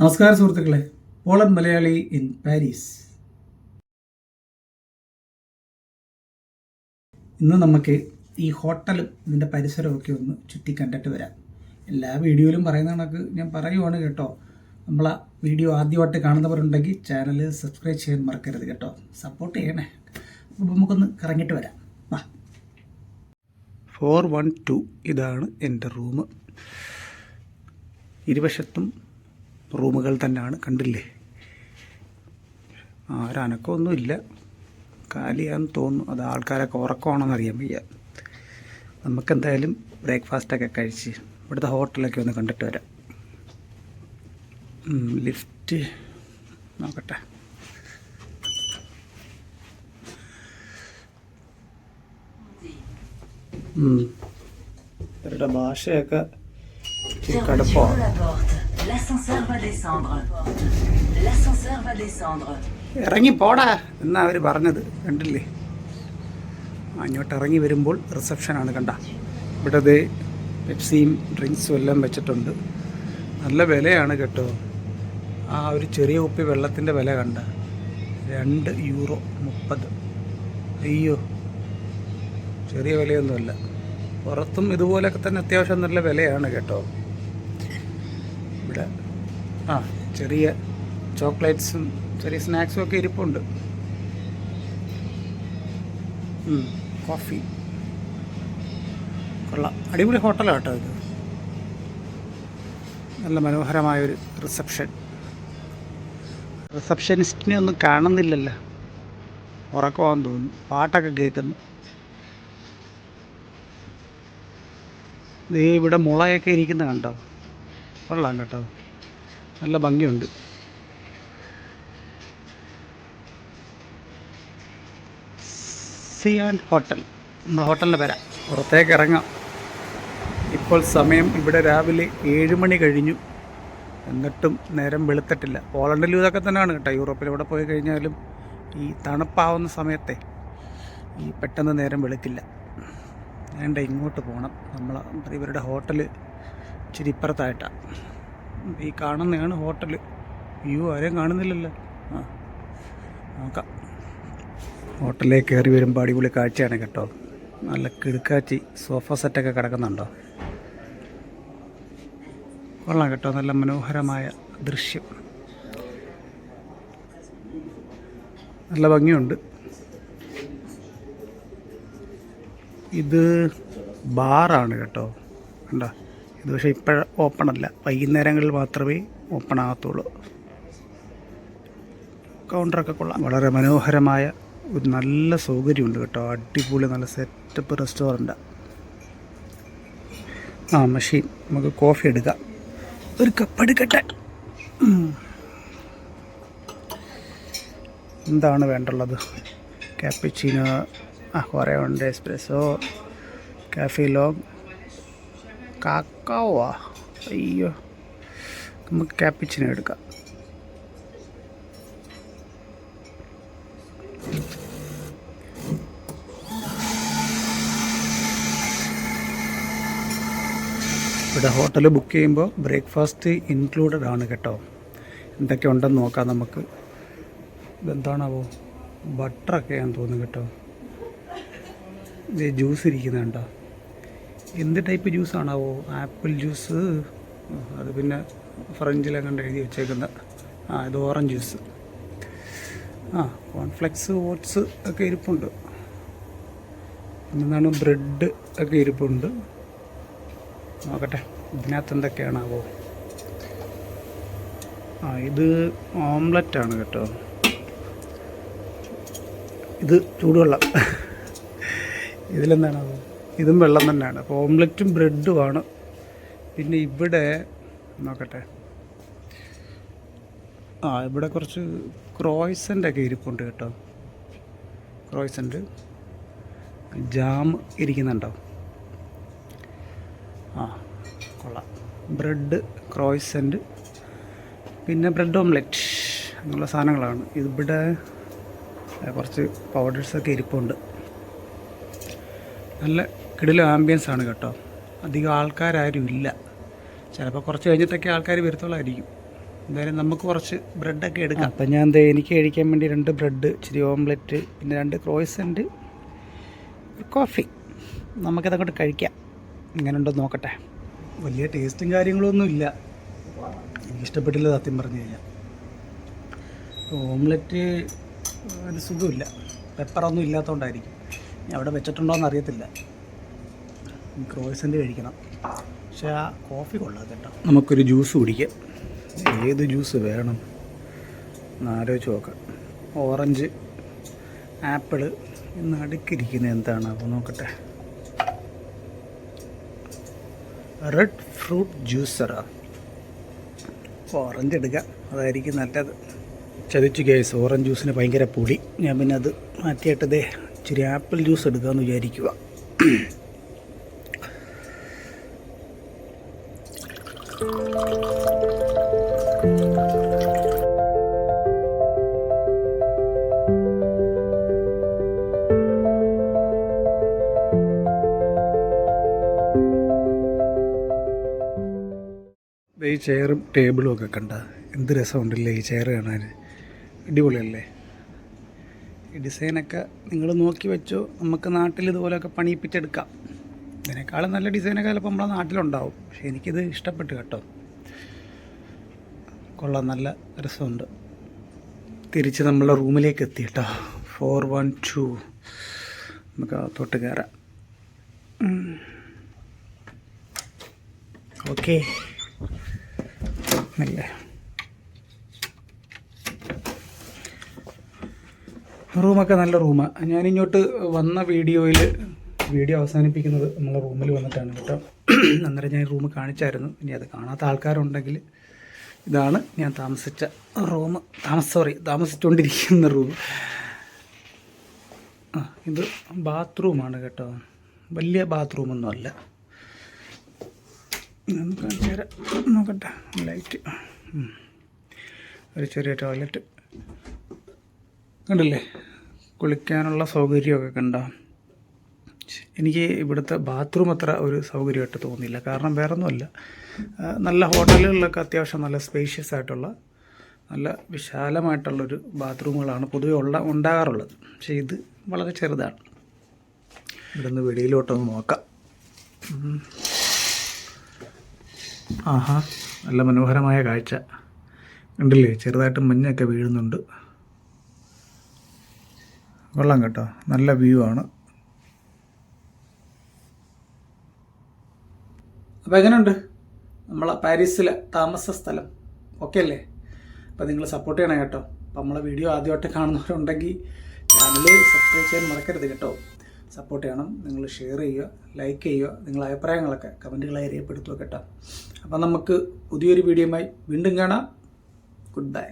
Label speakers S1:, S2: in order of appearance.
S1: നമസ്കാരം സുഹൃത്തുക്കളെ. Polan Malayali in Paris. ഇന്ന് നമുക്ക് ഈ ഹോട്ടലും ഇതിന്റെ പരിസരമൊക്കെ ഒന്ന് ചുറ്റി കണ്ടിട്ട് വരാം. എല്ലാ വീഡിയോയിലും പറയുന്ന കണക്ക് ഞാൻ പറയുവാണ് കേട്ടോ. നമ്മൾ ആ വീഡിയോ ആദ്യമായിട്ട് കാണുന്നവരുണ്ടെങ്കിൽ ചാനൽ സബ്സ്ക്രൈബ് ചെയ്യാൻ മറക്കരുത് കേട്ടോ. സപ്പോർട്ട് ചെയ്യണേ. അപ്പോൾ നമുക്കൊന്ന് കറങ്ങിയിട്ട് വരാം. വാ. ഫോർ വൺ ടു ഇതാണ് എന്റെ റൂം. ഇരുവശത്തും റൂമുകൾ തന്നെയാണ് കണ്ടില്ലേ? ആരനക്കമൊന്നുമില്ല കാലിയാന്ന് തോന്നുന്നു. അത് ആൾക്കാരൊക്കെ ഉറക്കമാണെന്ന് അറിയാൻ വയ്യ. നമുക്കെന്തായാലും ബ്രേക്ക്ഫാസ്റ്റൊക്കെ കഴിച്ച് ഇവിടുത്തെ ഹോട്ടലൊക്കെ ഒന്ന് കണ്ടിട്ട് വരാം. ലിഫ്റ്റ് നോക്കട്ടെ. ഇവരുടെ ഭാഷയൊക്കെ കടുപ്പമാണ്. ഇറങ്ങി പോടാ എന്നാ അവർ പറഞ്ഞത്. കണ്ടില്ലേ? അങ്ങോട്ട് ഇറങ്ങി വരുമ്പോൾ റിസപ്ഷനാണ് കണ്ട. ഇവിടെ അത് പെപ്സിയും ഡ്രിങ്ക്സും എല്ലാം വെച്ചിട്ടുണ്ട്. നല്ല വിലയാണ് കേട്ടോ. ആ ഒരു ചെറിയ കുപ്പി വെള്ളത്തിന്റെ വില കണ്ട. രണ്ട് യൂറോ മുപ്പത്. അയ്യോ. ചെറിയ വിലയൊന്നുമല്ല. പുറത്തും ഇതുപോലൊക്കെ തന്നെ അത്യാവശ്യം നല്ല വിലയാണ് കേട്ടോ. ആ ചെറിയ ചോക്ലേറ്റ്സും ചെറിയ സ്നാക്സും ഒക്കെ ഇരിപ്പുണ്ട്. കോഫി. കൊള്ളാം. അടിപൊളി ഹോട്ടലാണ് കേട്ടോ ഇത്. നല്ല മനോഹരമായൊരു റിസപ്ഷൻ. റിസപ്ഷനിസ്റ്റിനെ ഒന്നും കാണുന്നില്ലല്ലോ. ഉറക്കമാണെന്ന് തോന്നുന്നു. പാട്ടൊക്കെ കേൾക്കുന്നു. ദേ ഇവിടെ മുളയൊക്കെ ഇരിക്കുന്ന കണ്ടോ? കൊള്ളാം കേട്ടോ. നല്ല ഭംഗിയുണ്ട്. Cyan hotel. നമ്മുടെ ഹോട്ടലിന്റെ പേരാ. പുറത്തേക്ക് ഇറങ്ങാം. ഇപ്പോൾ സമയം ഇവിടെ രാവിലെ ഏഴ് മണി കഴിഞ്ഞു. എന്നിട്ടും നേരം വെളുത്തിട്ടില്ല. പോളണ്ടിലും ഇതൊക്കെ തന്നെയാണ് കേട്ടോ. യൂറോപ്പിൽ ഇവിടെ പോയി കഴിഞ്ഞാലും ഈ തണുപ്പാവുന്ന സമയത്തെ ഈ പെട്ടെന്ന് നേരം വെളുക്കില്ല വേണ്ട ഇങ്ങോട്ട് പോകണം നമ്മൾ ഇവരുടെ ഹോട്ടൽ ഇച്ചിരി ഇപ്പുറത്തായിട്ടാണ് ഈ കാണുന്നതാണ് ഹോട്ടൽ. വ്യൂ ആരെയും കാണുന്നില്ലല്ലോ. ആ നോക്കാം. ഹോട്ടലിലേക്ക് കയറി വരുമ്പോൾ അടിപൊളി കാഴ്ചയാണ് കേട്ടോ. നല്ല കിടുക്കാച്ചി സോഫ സെറ്റൊക്കെ കിടക്കുന്നുണ്ടോ? കൊള്ളാം കേട്ടോ നല്ല മനോഹരമായ ദൃശ്യം. നല്ല ഭംഗിയുണ്ട്. ഇത് ബാറാണ് കേട്ടോ. കണ്ടോ? ഇത് പക്ഷേ ഇപ്പോഴ ഓപ്പൺ അല്ല വൈകുന്നേരങ്ങളിൽ മാത്രമേ ഓപ്പൺ ആകത്തുള്ളൂ കൗണ്ടറൊക്കെ കൊള്ളാം. വളരെ മനോഹരമായ ഒരു നല്ല സൗകര്യമുണ്ട് കേട്ടോ. അടിപൊളി നല്ല സെറ്റപ്പ് റെസ്റ്റോറന്റാണ് ആ മഷീൻ. നമുക്ക് കോഫി എടുക്കാം. ഒരു കപ്പ് എടുക്കട്ടെ. എന്താണ് വേണ്ടുള്ളത്? കാപ്പിച്ചീനോ ആ കുറേ ഉണ്ട്. എസ്പ്രെസോ കാഫി ലോങ് കാക്കാവാ അയ്യോ. നമുക്ക് കാപ്പിച്ചിനോ എടുക്കാം. ഇവിടെ ഹോട്ടൽ ബുക്ക് ചെയ്യുമ്പോൾ ബ്രേക്ക്ഫാസ്റ്റ് ഇൻക്ലൂഡഡ് ആണ് കേട്ടോ. എന്തൊക്കെ ഉണ്ടെന്ന് നോക്കാം നമുക്ക്. ഇതെന്താണാവോ? ബട്ടറൊക്കെയാന്ന് തോന്നുന്നു കേട്ടോ. ഇത് ജ്യൂസ് ഇരിക്കുന്നുണ്ടോ? എന്ത് ടൈപ്പ് ജ്യൂസാണാവോ ആപ്പിൾ ജ്യൂസ് അത് പിന്നെ ഫ്രഞ്ചിലെങ്ങാണ്ട് എഴുതി വെച്ചേക്കുന്ന ആ ഇത് ഓറഞ്ച് ജ്യൂസ് ആ കോൺഫ്ലെക്സ് ഓട്സ് ഒക്കെ ഇരിപ്പുണ്ട്. പിന്നെന്താണ് ബ്രെഡ് ഒക്കെ ഇരിപ്പുണ്ട്. നോക്കട്ടെ ഇതിനകത്ത് എന്തൊക്കെയാണാവോ? ആ ഇത് ഓംലറ്റ് ആണ് കേട്ടോ. ഇത് ചൂടുവെള്ളം. ഇതിലെന്താണാവോ? ഇതും വെള്ളം തന്നെയാണ്. അപ്പോൾ ഓംലെറ്റും ബ്രെഡുമാണ് പിന്നെ ഇവിടെ നോക്കട്ടെ. ആ ഇവിടെ കുറച്ച് ക്രോയ്സന്റെ ഒക്കെ ഇരിപ്പുണ്ട് കേട്ടോ. ക്രോയ്സന്റ് ജാം ഇരിക്കുന്നുണ്ടോ? ആ കൊള്ളാം. ബ്രെഡ് ക്രോയ്സന്റ് പിന്നെ ബ്രെഡ് ഓംലെറ്റ് അങ്ങനെയുള്ള സാധനങ്ങളാണ്. ഇവിടെ കുറച്ച് പൗഡേഴ്സൊക്കെ ഇരിപ്പുണ്ട്. നല്ല കിടില ആംബിയൻസ് ആണ് കേട്ടോ. അധികം ആൾക്കാരും ഇല്ല. ചിലപ്പോൾ കുറച്ച് കഴിഞ്ഞിട്ടൊക്കെ ആൾക്കാർ വരത്തുള്ളായിരിക്കും എന്തായാലും നമുക്ക് കുറച്ച് ബ്രെഡൊക്കെ എടുക്കാം. അപ്പം ഞാൻ എന്താ എനിക്ക് കഴിക്കാൻ വേണ്ടി രണ്ട് ബ്രെഡ് ഇച്ചിരി ഓംലെറ്റ് പിന്നെ രണ്ട് ക്രോയ്സന്റ് കോഫി നമുക്കതങ്ങോട്ട് കഴിക്കാം. ഇങ്ങനെ ഉണ്ടോ നോക്കട്ടെ. വലിയ ടേസ്റ്റും കാര്യങ്ങളൊന്നും ഇല്ല. എനിക്ക് ഇഷ്ടപ്പെട്ടില്ല സത്യം പറഞ്ഞു കഴിഞ്ഞാൽ ഓംലെറ്റ് ഒരു സുഖമില്ല. പെപ്പറൊന്നും ഇല്ലാത്തതുകൊണ്ടായിരിക്കും അവിടെ വെച്ചിട്ടുണ്ടോയെന്ന് അറിയത്തില്ല. ക്രോയ്സന്റ് കഴിക്കണം. പക്ഷേ ആ കോഫി കൊള്ളാം കേട്ടോ. നമുക്കൊരു ജ്യൂസ് കുടിക്കാം. ഏത് ജ്യൂസ് വേണം? എന്നാലോചിച്ച് നോക്കാം. ഓറഞ്ച് ആപ്പിൾ ഇന്ന് അടുക്കിരിക്കുന്നത് എന്താണ്? അപ്പോൾ നോക്കട്ടെ. Red fruit ജ്യൂസറാ. ഓറഞ്ച് എടുക്കാം. അതായിരിക്കും നല്ലത്. ചതിച്ചു കേസ്. ഓറഞ്ച് ജ്യൂസിന് ഭയങ്കര പൊടി. ഞാൻ പിന്നെ അത് മാറ്റിയിട്ടതേ ഇച്ചിരി ആപ്പിൾ ജ്യൂസ് എടുക്കാമെന്ന് വിചാരിക്കുക ഈ ചെയറും ടേബിളും ഒക്കെ കണ്ട എന്ത് രസമുണ്ടല്ലേ ഈ ചെയർ കാണാൻ? അടിപൊളിയല്ലേ? ഈ ഡിസൈനൊക്കെ നിങ്ങൾ നോക്കി വെച്ചു. നമുക്ക് നാട്ടിൽ ഇതുപോലെയൊക്കെ പണിയിപ്പിച്ചെടുക്കാം. ഇതിനേക്കാളും നല്ല ഡിസൈനൊക്കെ ചിലപ്പോൾ നമ്മളെ നാട്ടിലുണ്ടാവും. പക്ഷേ എനിക്കിത് ഇഷ്ടപ്പെട്ടു കേട്ടോ. കൊള്ളാം നല്ല രസമുണ്ട്. തിരിച്ച് നമ്മളെ റൂമിലേക്ക് എത്തി കേട്ടോ. Four one two. നമുക്ക് അകത്തോട്ട് കയറാം. ഓക്കേ. അല്ലേ റൂമൊക്കെ നല്ല റൂമാണ് ഞാനിങ്ങോട്ട് വന്ന വീഡിയോയിൽ വീഡിയോ അവസാനിപ്പിക്കുന്നത് നമ്മളെ റൂമിൽ വന്നിട്ടാണ് കേട്ടോ. അന്നേരം ഞാൻ റൂം കാണിച്ചായിരുന്നു. ഇനി അത് കാണാത്ത ആൾക്കാരുണ്ടെങ്കിൽ ഇതാണ് ഞാൻ താമസിച്ച റൂം. താമസ സോറി താമസിച്ചുകൊണ്ടിരിക്കുന്ന റൂം. ഇത് ബാത്റൂമാണ് കേട്ടോ. വലിയ ബാത്റൂമൊന്നും അല്ല. നോക്കട്ടെ ലൈറ്റ്. ഒരു ചെറിയ ടോയ്ലറ്റ്. കണ്ടില്ലേ? കുളിക്കാനുള്ള സൗകര്യമൊക്കെ കണ്ട. എനിക്ക് ഇവിടുത്തെ ബാത്റൂം അത്ര ഒരു സൗകര്യമായിട്ട് തോന്നിയില്ല. കാരണം വേറൊന്നുമല്ല. നല്ല ഹോട്ടലുകളിലൊക്കെ അത്യാവശ്യം നല്ല സ്പേഷ്യസ് ആയിട്ടുള്ള നല്ല വിശാലമായിട്ടുള്ളൊരു ബാത്റൂമുകളാണ് പൊതുവെ ഉള്ള ഉണ്ടാകാറുള്ളത്. പക്ഷേ ഇത് വളരെ ചെറുതാണ്. ഇവിടുന്ന് വെളിയിലോട്ടൊന്ന് നോക്കാം. ആഹാ നല്ല മനോഹരമായ കാഴ്ച. കണ്ടില്ലേ? ചെറുതായിട്ട് മഞ്ഞൊക്കെ വീഴുന്നുണ്ട്. കൊള്ളാം കേട്ടോ. നല്ല വ്യൂ ആണ്. അപ്പോൾ എങ്ങനെയുണ്ട്? നമ്മളെ പാരീസിലെ താമസ സ്ഥലം. ഓക്കെ അല്ലേ? അപ്പോൾ നിങ്ങൾ സപ്പോർട്ട് ചെയ്യണം കേട്ടോ. അപ്പോൾ നമ്മളെ വീഡിയോ ആദ്യമായിട്ട് കാണുന്നവരുണ്ടെങ്കിൽ ചാനൽ സബ്സ്ക്രൈബ് ചെയ്യാൻ മറക്കരുത് കേട്ടോ. സപ്പോർട്ട് ചെയ്യണം. നിങ്ങൾ ഷെയർ ചെയ്യുക ലൈക്ക് ചെയ്യുക നിങ്ങളുടെ അഭിപ്രായങ്ങളൊക്കെ കമന്റുകളായി രേഖപ്പെടുത്തുക കേട്ടോ. അപ്പോൾ നമുക്ക് പുതിയൊരു വീഡിയോയുമായി വീണ്ടും കാണാം. Good bye